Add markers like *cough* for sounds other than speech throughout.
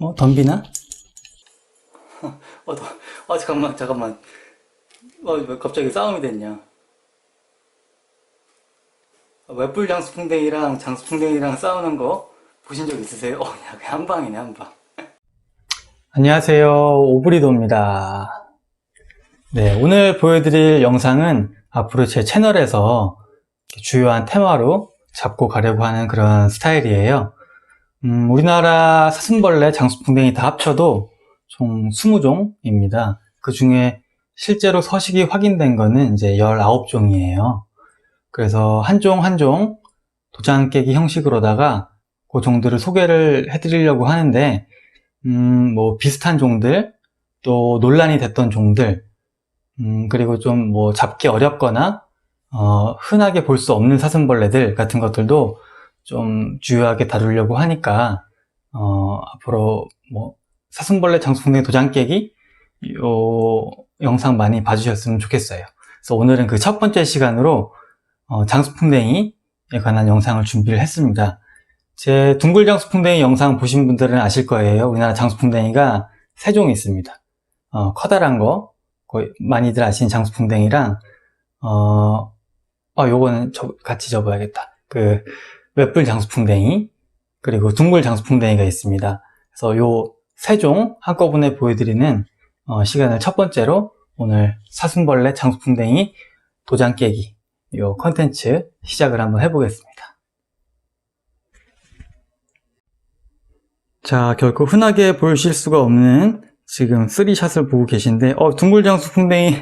어, 덤비나? *laughs* 어, 더, 어, 잠깐만, 잠깐만. 어, 왜 갑자기 싸움이 됐냐? 어, 웹불 장수풍뎅이랑 장수풍뎅이랑 싸우는 거 보신 적 있으세요? 어, 야, 그냥 한 방이네, 한 방. *laughs* 안녕하세요. 오브리도입니다. 네, 오늘 보여드릴 영상은 앞으로 제 채널에서 주요한 테마로 잡고 가려고 하는 그런 스타일이에요. 음, 우리나라 사슴벌레, 장수풍뎅이 다 합쳐도 총 20종입니다. 그 중에 실제로 서식이 확인된 거는 이제 19종이에요. 그래서 한 종 한 종 도장 깨기 형식으로다가 그 종들을 소개를 해드리려고 하는데, 음, 뭐 비슷한 종들, 또 논란이 됐던 종들, 음, 그리고 좀 뭐 잡기 어렵거나, 어, 흔하게 볼 수 없는 사슴벌레들 같은 것들도 좀 주요하게 다루려고 하니까, 어, 앞으로 뭐 사슴벌레 장수풍뎅이 도장 깨기, 요 영상 많이 봐주셨으면 좋겠어요. 그래서 오늘은 그 첫 번째 시간으로 어, 장수풍뎅이에 관한 영상을 준비를 했습니다. 제 둥글 장수풍뎅이 영상 보신 분들은 아실 거예요. 우리나라 장수풍뎅이가 세 종이 있습니다. 어, 커다란 거, 거의 많이들 아시는 장수풍뎅이랑, 어, 어, 요거는 저- 같이 접어야겠다. 그, 웹불 장수풍뎅이, 그리고 둥글 장수풍뎅이가 있습니다. 그래서 요 세 종 한꺼번에 보여드리는 어, 시간을 첫 번째로 오늘 사슴벌레 장수풍뎅이 도장 깨기 요 컨텐츠 시작을 한번 해보겠습니다. 자, 결코 흔하게 보실 수가 없는 지금 쓰리샷을 보고 계신데, 어, 둥글 장수풍뎅이,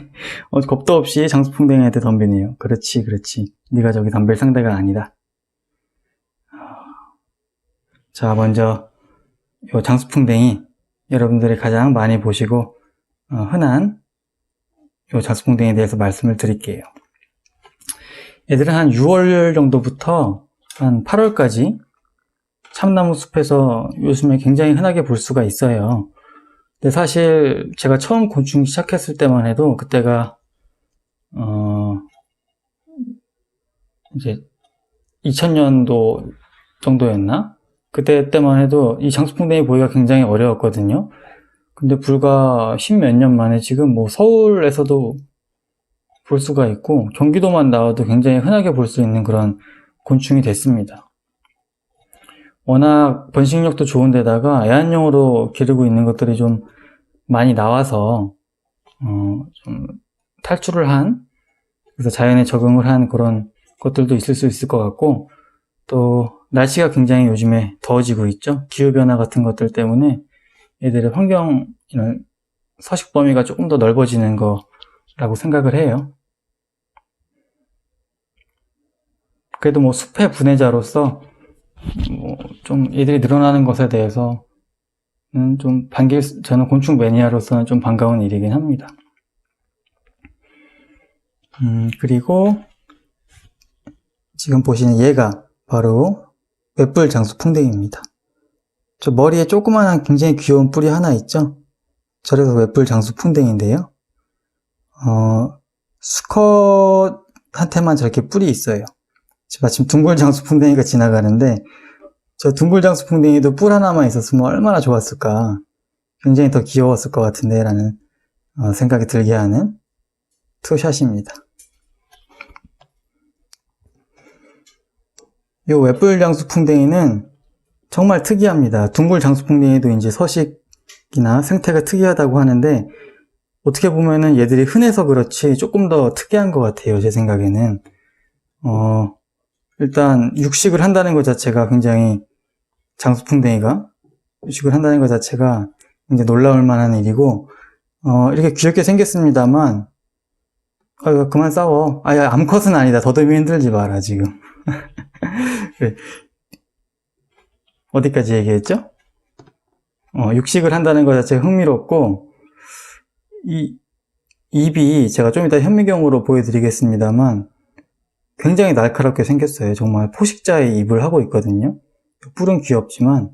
어, 겁도 없이 장수풍뎅이한테 덤비네요. 그렇지, 그렇지. 네가 저기 덤벨 상대가 아니다. 자, 먼저, 요 장수풍뎅이, 여러분들이 가장 많이 보시고, 어, 흔한 요 장수풍뎅이에 대해서 말씀을 드릴게요. 얘들은 한 6월 정도부터 한 8월까지 참나무 숲에서 요즘에 굉장히 흔하게 볼 수가 있어요. 근데 사실 제가 처음 곤충 시작했을 때만 해도 그때가 어 이제 2000년도 정도였나? 그때 때만 해도 이 장수풍뎅이 보기가 굉장히 어려웠거든요. 근데 불과 십 몇 년 만에 지금 뭐 서울에서도 볼 수가 있고 경기도만 나와도 굉장히 흔하게 볼 수 있는 그런 곤충이 됐습니다. 워낙 번식력도 좋은데다가 애완용으로 기르고 있는 것들이 좀 많이 나와서 어, 좀 탈출을 한 그래서 자연에 적응을 한 그런 것들도 있을 수 있을 것 같고 또 날씨가 굉장히 요즘에 더워지고 있죠. 기후 변화 같은 것들 때문에 얘들의 환경 서식 범위가 조금 더 넓어지는 거라고 생각을 해요. 그래도 뭐 숲의 분해자로서 뭐 좀 얘들이 늘어나는 것에 대해서는 좀 반길 수- 저는 곤충 매니아로서는 좀 반가운 일이긴 합니다. 음, 그리고 지금 보시는 얘가 바로 웹불 장수 풍뎅이입니다. 저 머리에 조그마한 굉장히 귀여운 뿔이 하나 있죠? 저래서 웹불 장수 풍뎅인데요. 어, 수컷한테만 저렇게 뿔이 있어요. 마침 둥글 장수 풍뎅이가 지나가는데 저 둥글 장수 풍뎅이도 뿔 하나만 있었으면 얼마나 좋았을까. 굉장히 더 귀여웠을 것 같은데 라는 어, 생각이 들게 하는 투샷입니다. 이 웹불 장수풍뎅이는 정말 특이합니다. 둥글 장수풍뎅이도 이제 서식이나 생태가 특이하다고 하는데 어떻게 보면은 얘들이 흔해서 그렇지 조금 더 특이한 것 같아요. 제 생각에는. 어, 일단 육식을 한다는 것 자체가 굉장히 장수풍뎅이가 육식을 한다는 것 자체가 이제 놀라울 만한 일이고 어, 이렇게 귀엽게 생겼습니다만 아, 그만 싸워. 아, 야, 암컷은 아니다. 더듬이 흔들지 마라, 지금. *laughs* *laughs* 네. 어디까지 얘기했죠? 어, 육식을 한다는 것 자체가 흥미롭고, 이, 입이 제가 좀 이따 현미경으로 보여드리겠습니다만, 굉장히 날카롭게 생겼어요. 정말 포식자의 입을 하고 있거든요. 뿔은 귀엽지만,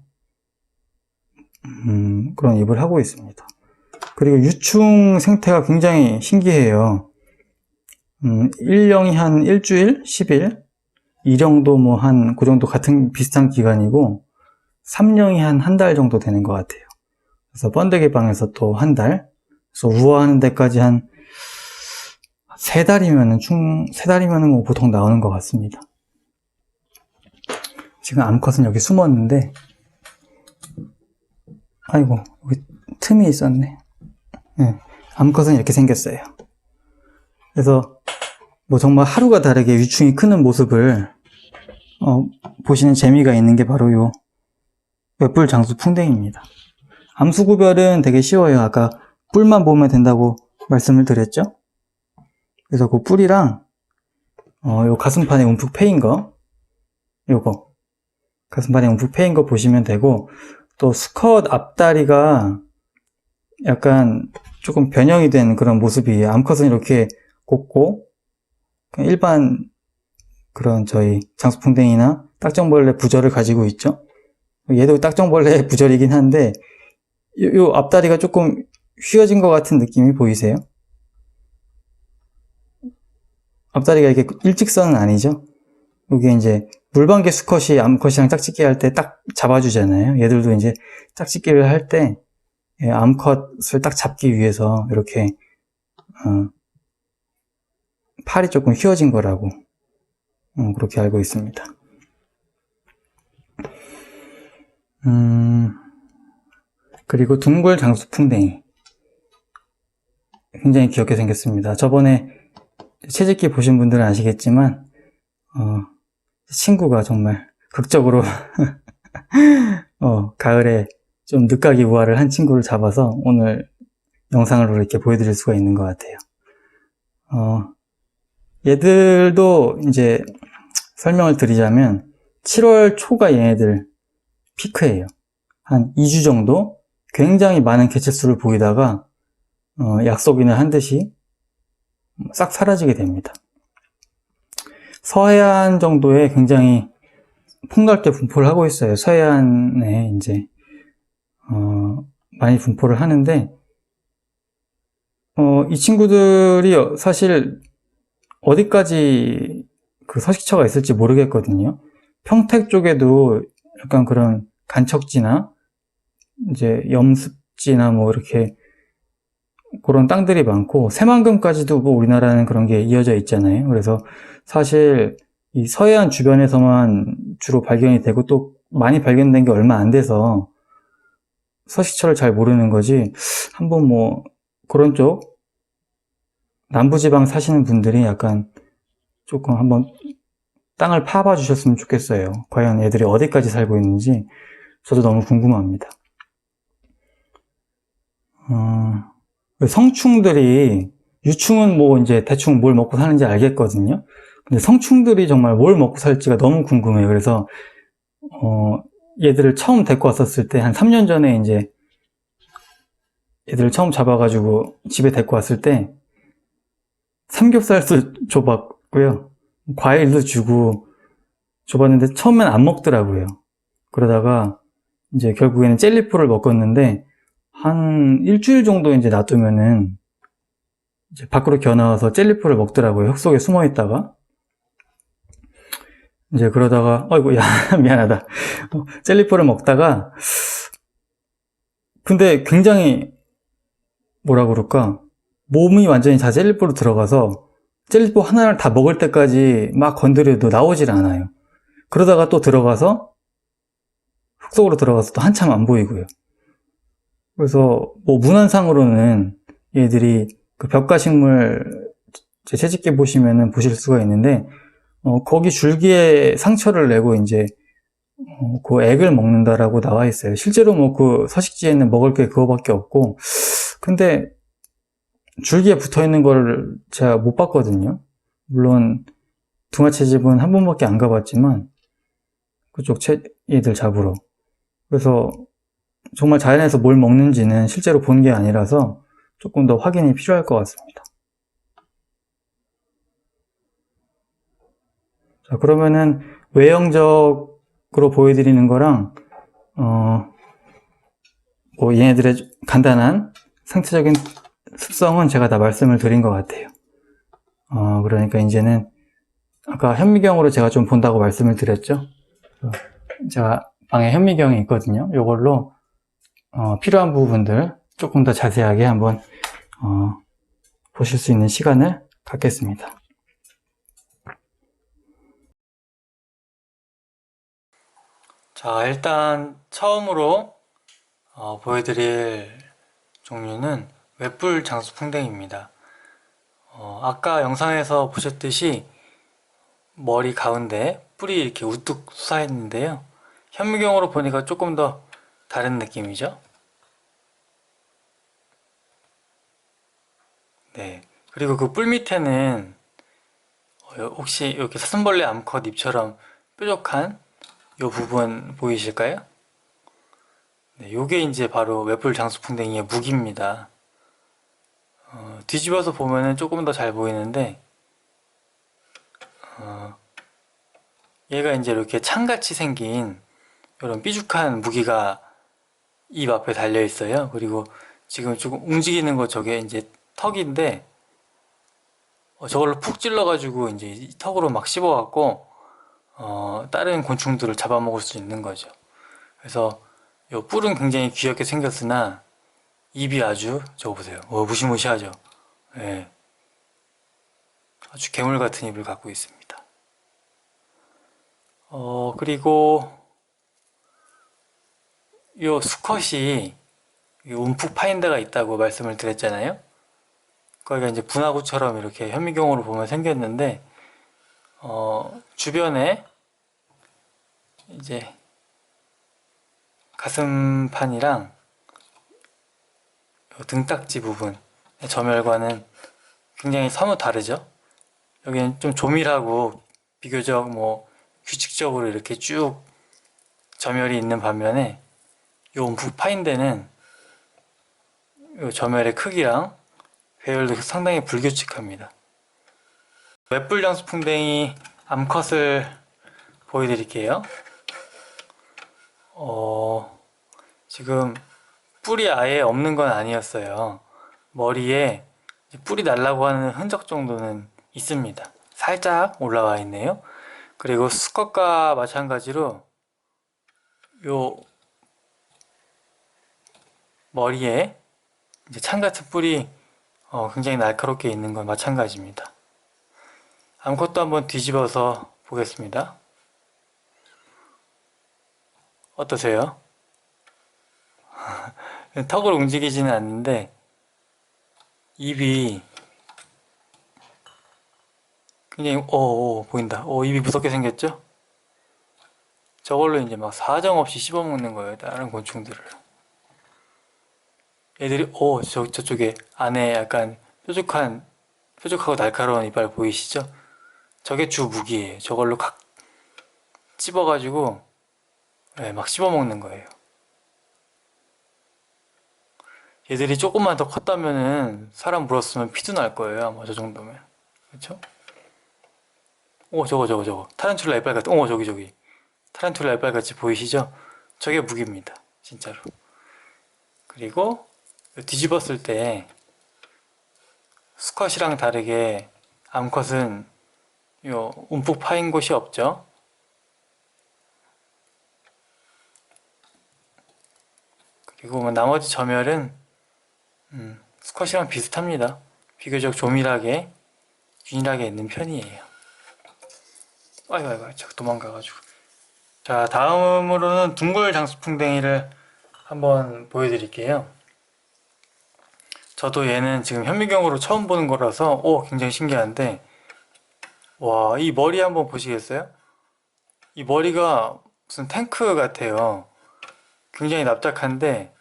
음, 그런 입을 하고 있습니다. 그리고 유충 생태가 굉장히 신기해요. 음, 1령이 한 일주일, 10일, 2령도 뭐 한, 그 정도 같은 비슷한 기간이고, 3령이 한 한 달 정도 되는 것 같아요. 그래서 번데기 방에서 또 한 달. 그래서 우아하는 데까지 한 세 달이면은 충, 세 달이면은 뭐 보통 나오는 것 같습니다. 지금 암컷은 여기 숨었는데, 아이고, 여기 틈이 있었네. 예, 암컷은 이렇게 생겼어요. 그래서 뭐 정말 하루가 다르게 유충이 크는 모습을 어, 보시는 재미가 있는 게 바로 요 웹불 장수 풍뎅입니다. 암수 구별은 되게 쉬워요. 아까 뿔만 보면 된다고 말씀을 드렸죠? 그래서 그 뿔이랑 어, 요 가슴판에 움푹 패인 거 요거 가슴판에 움푹 패인 거 보시면 되고 또 수컷 앞다리가 약간 조금 변형이 된 그런 모습이에요. 암컷은 이렇게 곱고 일반 그런 저희 장수풍뎅이나 딱정벌레 부절을 가지고 있죠. 얘도 딱정벌레 *laughs* 부절이긴 한데 요, 요 앞다리가 조금 휘어진 것 같은 느낌이 보이세요? 앞다리가 이렇게 일직선은 아니죠? 이게 이제 물방개 수컷이 암컷이랑 짝짓기 할 때 딱 잡아주잖아요. 얘들도 이제 짝짓기를 할때 예, 암컷을 딱 잡기 위해서 이렇게 어, 팔이 조금 휘어진 거라고 어, 그렇게 알고 있습니다. 음, 그리고 둥글 장수 풍뎅이 굉장히 귀엽게 생겼습니다. 저번에 채집기 보신 분들은 아시겠지만 어, 친구가 정말 극적으로 *laughs* 어, 가을에 좀 늦가기 우화를 한 친구를 잡아서 오늘 영상으로 이렇게 보여드릴 수가 있는 것 같아요. 어, 얘들도 이제 설명을 드리자면 7월 초가 얘네들 피크예요. 한 2주 정도 굉장히 많은 개체수를 보이다가 어, 약속인을 한 듯이 싹 사라지게 됩니다. 서해안 정도에 굉장히 풍각게 분포를 하고 있어요. 서해안에 이제 어, 많이 분포를 하는데 어, 이 친구들이 사실 어디까지 그 서식처가 있을지 모르겠거든요. 평택 쪽에도 약간 그런 간척지나 이제 염습지나 뭐 이렇게 그런 땅들이 많고 새만금까지도 뭐 우리나라는 그런 게 이어져 있잖아요. 그래서 사실 이 서해안 주변에서만 주로 발견이 되고 또 많이 발견된 게 얼마 안 돼서 서식처를 잘 모르는 거지. 한번 뭐 그런 쪽 남부지방 사시는 분들이 약간 조금 한번 땅을 파봐 주셨으면 좋겠어요. 과연 애들이 어디까지 살고 있는지 저도 너무 궁금합니다. 어, 성충들이 유충은 뭐 이제 대충 뭘 먹고 사는지 알겠거든요. 근데 성충들이 정말 뭘 먹고 살지가 너무 궁금해요. 그래서 어, 얘들을 처음 데리고 왔었을 때 한 3년 전에 이제 얘들을 처음 잡아가지고 집에 데리고 왔을 때 삼겹살도 줘봤고요. 과일도 주고 줘봤는데 처음엔 안 먹더라고요. 그러다가 이제 결국에는 젤리포를 먹었는데 한 일주일 정도 이제 놔두면은 이제 밖으로 겨나와서 젤리포를 먹더라고요. 흙 속에 숨어 있다가. 이제 그러다가, 어이구, 야, *laughs* 미안하다. 어, 젤리포를 먹다가, 근데 굉장히, 뭐라 그럴까, 몸이 완전히 다 젤리포로 들어가서, 젤리포 하나를 다 먹을 때까지 막 건드려도 나오질 않아요. 그러다가 또 들어가서, 흙 속으로 들어가서 또 한참 안 보이고요. 그래서, 뭐, 문헌상으로는 얘들이 그 벽가식물 제 채집기 보시면은 보실 수가 있는데 어, 거기 줄기에 상처를 내고 이제 어, 그 액을 먹는다라고 나와 있어요. 실제로 뭐 그 서식지에는 먹을 게 그거밖에 없고 근데 줄기에 붙어 있는 걸 제가 못 봤거든요. 물론 둥아 채 집은 한 번밖에 안 가봤지만 그쪽 채 얘들 잡으러 그래서 정말 자연에서 뭘 먹는지는 실제로 본 게 아니라서 조금 더 확인이 필요할 것 같습니다. 자, 그러면은 외형적으로 보여드리는 거랑, 어, 뭐 얘네들의 간단한 상태적인 습성은 제가 다 말씀을 드린 것 같아요. 어, 그러니까 이제는 아까 현미경으로 제가 좀 본다고 말씀을 드렸죠. 제가 방에 현미경이 있거든요. 이걸로 어, 필요한 부분들 조금 더 자세하게 한번 어, 보실 수 있는 시간을 갖겠습니다. 자, 일단 처음으로 어, 보여드릴 종류는 웹불 장수 풍뎅입니다. 어, 아까 영상에서 보셨듯이 머리 가운데 뿔이 이렇게 우뚝 솟아있는데요. 현미경으로 보니까 조금 더 다른 느낌이죠. 네. 그리고 그 뿔 밑에는 어, 혹시 이렇게 사슴벌레 암컷 잎처럼 뾰족한 이 부분 보이실까요? 네, 요게 이제 바로 웹불 장수풍뎅이의 무기입니다. 어, 뒤집어서 보면은 조금 더 잘 보이는데 어, 얘가 이제 이렇게 창같이 생긴 이런 삐죽한 무기가 입 앞에 달려 있어요. 그리고 지금 조금 움직이는 거 저게 이제 턱인데 어, 저걸로 푹 찔러가지고 이제 이 턱으로 막 씹어갖고 어, 다른 곤충들을 잡아먹을 수 있는 거죠. 그래서 요 뿔은 굉장히 귀엽게 생겼으나 입이 아주 저거 보세요. 어, 무시무시하죠. 예. 아주 괴물 같은 입을 갖고 있습니다. 어, 그리고 요 수컷이 이 움푹 파인 데가 있다고 말씀을 드렸잖아요. 거기가 이제 분화구처럼 이렇게 현미경으로 보면 생겼는데 어, 주변에 이제 가슴판이랑 요 등딱지 부분 점혈과는 굉장히 사뭇 다르죠. 여기는 좀 조밀하고 비교적 뭐 규칙적으로 이렇게 쭉 점혈이 있는 반면에 요 파인 데는 요 점혈의 크기랑 배열도 상당히 불규칙합니다. 웹불장수풍뎅이 암컷을 보여드릴게요. 어, 지금 뿔이 아예 없는 건 아니었어요. 머리에 뿔이 날라고 하는 흔적 정도는 있습니다. 살짝 올라와 있네요. 그리고 수컷과 마찬가지로 요 머리에 이제 창 같은 뿔이 어, 굉장히 날카롭게 있는 건 마찬가지입니다. 암컷도 한번 뒤집어서 보겠습니다. 어떠세요? *laughs* 턱을 움직이지는 않는데 입이 굉장히 오, 오 보인다. 오 입이 무섭게 생겼죠? 저걸로 이제 막 사정없이 씹어먹는 거예요. 다른 곤충들을. 애들이 오 저, 저쪽에 안에 약간 뾰족한 뾰족하고 날카로운 이빨 보이시죠? 저게 주 무기예요. 저걸로 각 찝어가지고 네, 막 씹어먹는 거예요. 얘들이 조금만 더 컸다면은 사람 물었으면 피도 날 거예요. 아마 저 정도면. 그렇죠? 오 저거 저거 저거 타란툴라 이빨 같은 오 저기 저기 타란툴라 이빨 같이 보이시죠? 저게 무기입니다. 진짜로. 그리고 뒤집었을 때 수컷이랑 다르게 암컷은 요 움푹 파인 곳이 없죠. 그리고 뭐 나머지 점혈은 음, 수컷이랑 비슷합니다. 비교적 조밀하게 균일하게 있는 편이에요. 아이고 아이고 저 도망가가지고 자 다음으로는 둥글 장수풍뎅이를 한번 보여드릴게요. 저도 얘는 지금 현미경으로 처음 보는 거라서 오 굉장히 신기한데 와 이 머리 한번 보시겠어요? 이 머리가 무슨 탱크 같아요. 굉장히 납작한데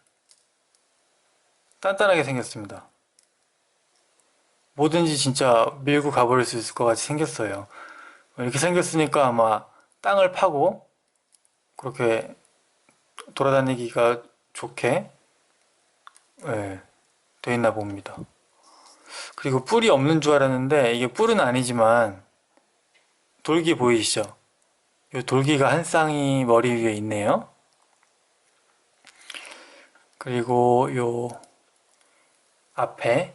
단단하게 생겼습니다. 뭐든지 진짜 밀고 가버릴 수 있을 것 같이 생겼어요. 이렇게 생겼으니까 아마 땅을 파고 그렇게 돌아다니기가 좋게 네, 돼 있나 봅니다. 그리고 뿔이 없는 줄 알았는데 이게 뿔은 아니지만 돌기 보이시죠? 이 돌기가 한 쌍이 머리 위에 있네요. 그리고 요 앞에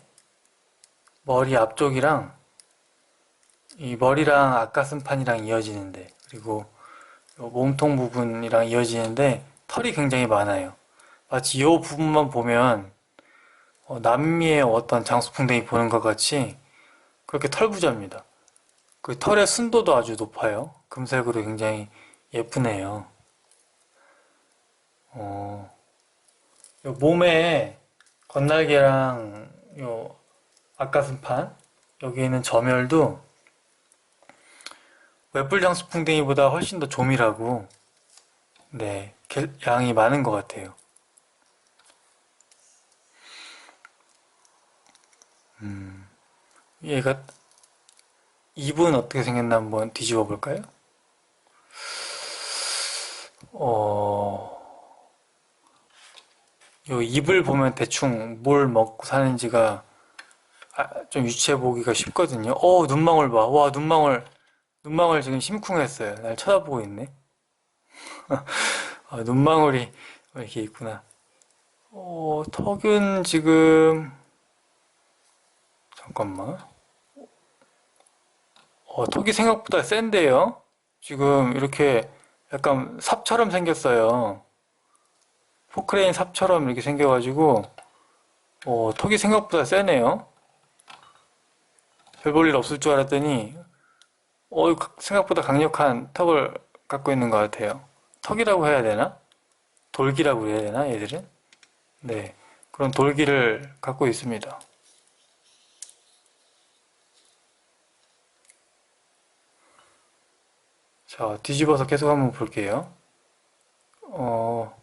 머리 앞쪽이랑 이 머리랑 앞가슴판이랑 이어지는데 그리고 요 몸통 부분이랑 이어지는데 털이 굉장히 많아요. 마치 이 부분만 보면 어, 남미의 어떤 장수풍뎅이 보는 것 같이 그렇게 털 부자입니다. 그 털의 순도도 아주 높아요. 금색으로 굉장히 예쁘네요. 어, 요 몸에 건날개랑 요 앞가슴판 여기 있는 점혈도 웹불 장수풍뎅이보다 훨씬 더 조밀하고 네 개- 양이 많은 것 같아요. 음, 얘가 입은 어떻게 생겼나 한번 뒤집어 볼까요? 어, 요 입을 보면 대충 뭘 먹고 사는지가 아, 좀 유추해 보기가 쉽거든요. 어, 눈망울 봐. 와, 눈망울. 눈망울 지금 심쿵했어요. 날 쳐다보고 있네. *laughs* 아, 눈망울이 이렇게 있구나. 어, 턱은 지금 잠깐만. 어, 턱이 생각보다 센데요? 지금 이렇게 약간 삽처럼 생겼어요. 포크레인 삽처럼 이렇게 생겨가지고, 어, 턱이 생각보다 세네요. 별 볼 일 없을 줄 알았더니, 어, 가- 생각보다 강력한 턱을 갖고 있는 것 같아요. 턱이라고 해야 되나? 돌기라고 해야 되나, 얘들은? 네. 그런 돌기를 갖고 있습니다. 자, 뒤집어서 계속 한번 볼게요. 어,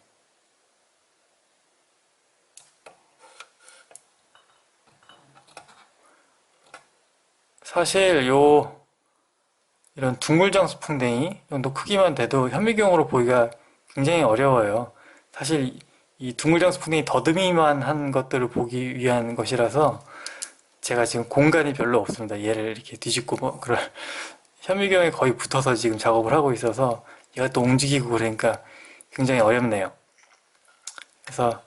사실 요 이런 둥글장수 풍뎅이 정도 크기만 돼도 현미경으로 보기가 굉장히 어려워요. 사실 이- 이 둥글장수 풍뎅이 더듬이만 한 것들을 보기 위한 것이라서 제가 지금 공간이 별로 없습니다. 얘를 이렇게 뒤집고 뭐 그럴 *laughs* 현미경에 거의 붙어서 지금 작업을 하고 있어서 얘가 또 움직이고 그러니까 굉장히 어렵네요. 그래서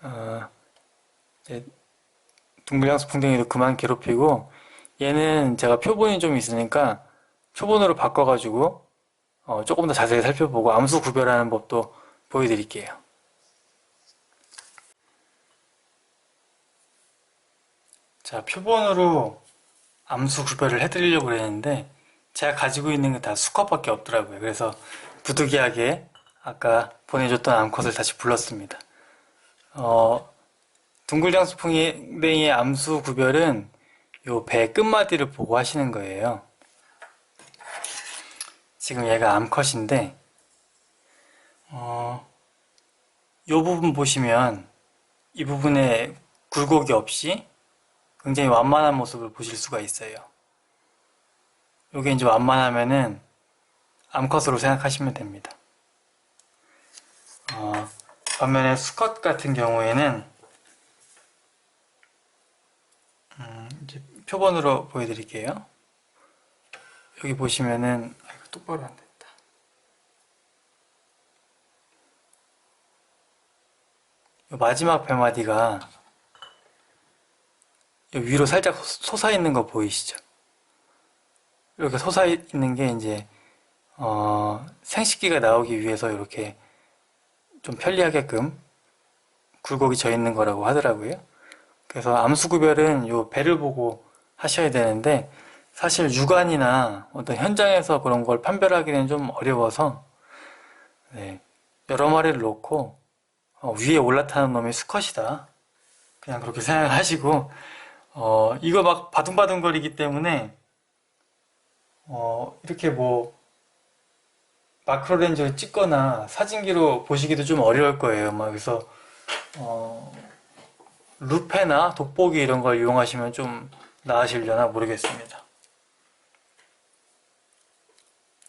어, 이제 둥글장수 풍뎅이도 그만 괴롭히고 얘는 제가 표본이 좀 있으니까 표본으로 바꿔가지고 어, 조금 더 자세히 살펴보고 암수 구별하는 법도 보여드릴게요. 자, 표본으로 암수 구별을 해드리려고 그랬는데 제가 가지고 있는 게 다 수컷밖에 없더라고요. 그래서 부득이하게 아까 보내줬던 암컷을 다시 불렀습니다. 어, 둥글장수풍뎅이의 암수 구별은 요 배 끝마디를 보고 하시는 거예요. 지금 얘가 암컷인데, 어, 요 부분 보시면 이 부분에 굴곡이 없이 굉장히 완만한 모습을 보실 수가 있어요. 요게 이제 완만하면은 암컷으로 생각하시면 됩니다. 어, 반면에 수컷 같은 경우에는 음, 이제 표본으로 보여드릴게요. 여기 보시면은 아, 이거 똑바로 안 됐다. 요 마지막 배마디가 요 위로 살짝 솟아 있는 거 보이시죠? 이렇게 솟아 있는 게 이제 어, 생식기가 나오기 위해서 이렇게 좀 편리하게끔 굴곡이 져 있는 거라고 하더라고요. 그래서 암수 구별은 요 배를 보고 하셔야 되는데 사실 육안이나 어떤 현장에서 그런 걸 판별하기는 좀 어려워서 네, 여러 마리를 놓고 어, 위에 올라타는 놈이 수컷이다. 그냥 그렇게 생각하시고 어, 이거 막 바둥바둥거리기 때문에 어, 이렇게 뭐 마크로 렌즈를 찍거나 사진기로 보시기도 좀 어려울 거예요. 막 그래서 어, 루페나 돋보기 이런 걸 이용하시면 좀 나으시려나 모르겠습니다.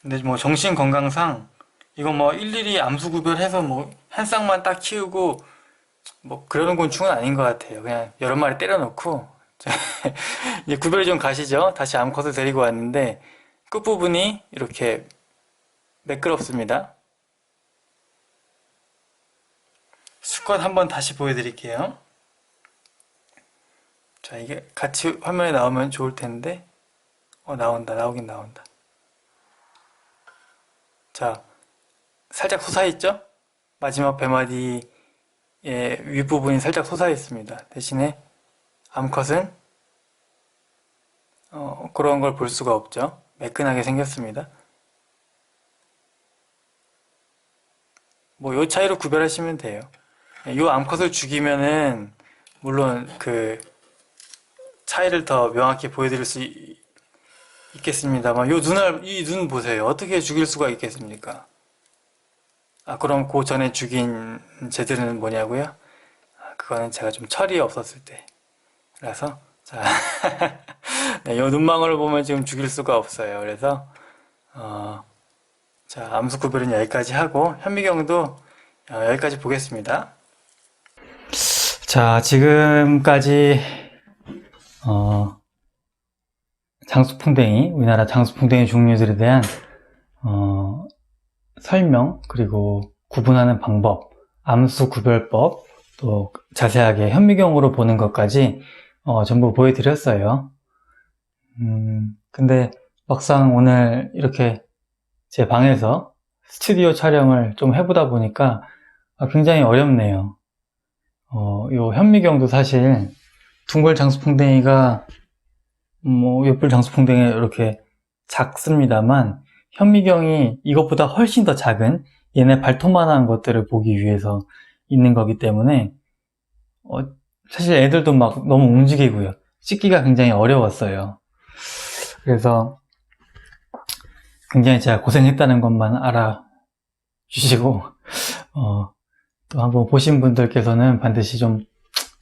근데 뭐 정신 건강상 이거 뭐 일일이 암수 구별해서 뭐 한 쌍만 딱 키우고 뭐 그러는 곤충은 아닌 것 같아요. 그냥 여러 마리 때려놓고 *laughs* 이제 구별이 좀 가시죠. 다시 암컷을 데리고 왔는데 끝부분이 이렇게 매끄럽습니다. 수컷 한번 다시 보여드릴게요. 자, 이게 같이 화면에 나오면 좋을 텐데, 어, 나온다, 나오긴 나온다. 자, 살짝 솟아있죠? 마지막 배마디 예, 윗부분이 살짝 솟아 있습니다. 대신에 암컷은 어, 그런 걸 볼 수가 없죠. 매끈하게 생겼습니다. 뭐 요 차이로 구별하시면 돼요. 예, 요 암컷을 죽이면은 물론 그 차이를 더 명확히 보여드릴 수 있- 있겠습니다만 요 눈을 이 눈 보세요. 어떻게 죽일 수가 있겠습니까? 아 그럼 그 전에 죽인 쟤들은 뭐냐고요? 아, 그거는 제가 좀 철이 없었을 때라서 자, *laughs* 네, 요 눈망울을 보면 지금 죽일 수가 없어요. 그래서 어, 자 암수 구별은 여기까지 하고 현미경도 어, 여기까지 보겠습니다. 자 지금까지 어, 장수풍뎅이 우리나라 장수풍뎅이 종류들에 대한 어, 설명 그리고 구분하는 방법, 암수 구별법, 또 자세하게 현미경으로 보는 것까지 어, 전부 보여드렸어요. 음, 근데 막상 오늘 이렇게 제 방에서 스튜디오 촬영을 좀 해보다 보니까 아, 굉장히 어렵네요. 어, 요 현미경도 사실 둥글 장수풍뎅이가 뭐 옆불 장수풍뎅이 이렇게 작습니다만 현미경이 이것보다 훨씬 더 작은 얘네 발톱만한 것들을 보기 위해서 있는 거기 때문에 어, 사실 애들도 막 너무 움직이고요. 찍기가 굉장히 어려웠어요. 그래서 굉장히 제가 고생했다는 것만 알아주시고 어, 또 한번 보신 분들께서는 반드시 좀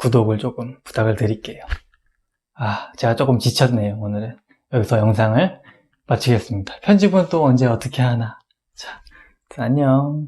구독을 조금 부탁을 드릴게요. 아, 제가 조금 지쳤네요, 오늘은. 여기서 영상을 마치겠습니다. 편집은 또 언제 어떻게 하나. 자, 안녕.